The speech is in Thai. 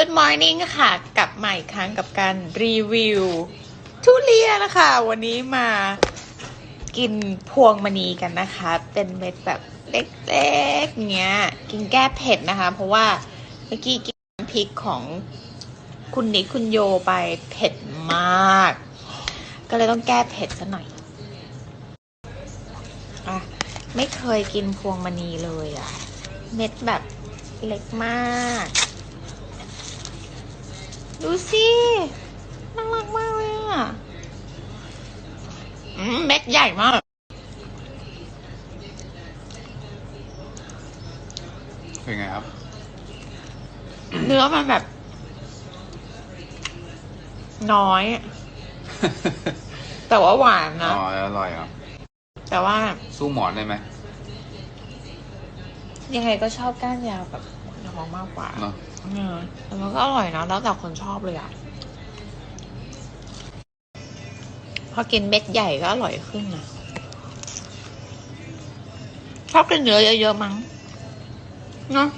Good morning ค่ะ กลับมาอีกครั้งกับการรีวิว ทุเรียนนะคะ วันนี้มากินพวงมณีกันนะคะ เป็นเม็ดแบบเล็กๆเงี้ย กินแก้เผ็ดนะคะ เพราะว่าเมื่อกี้กินพริกของคุณนิกคุณโยไปเผ็ดมาก ก็เลยต้องแก้เผ็ดซะหน่อยอะไม่เคยกินพวงมณีเลยอะเม็ดแบบเล็กมาก ดูสิน่ารักมากเลยอะอืมเม็ดใหญ่มาก เป็นไงครับ เนื้อมันแบบ น้อย แต่ว่าหวานอ๋นะออร่อยเหรอะแต่ว่า สู้หมอนได้ไหม ยังไงก็ชอบก้านยาวแบบหมอน ทองมากกว่าเนาะเออแต่มันก็อร่อยนะแล้วแต่คนชอบเลยอะ พอกินเม็ดใหญ่ก็อร่อยขึ้นนะชอบกินเนื้อเยอะๆมั้งเนาะ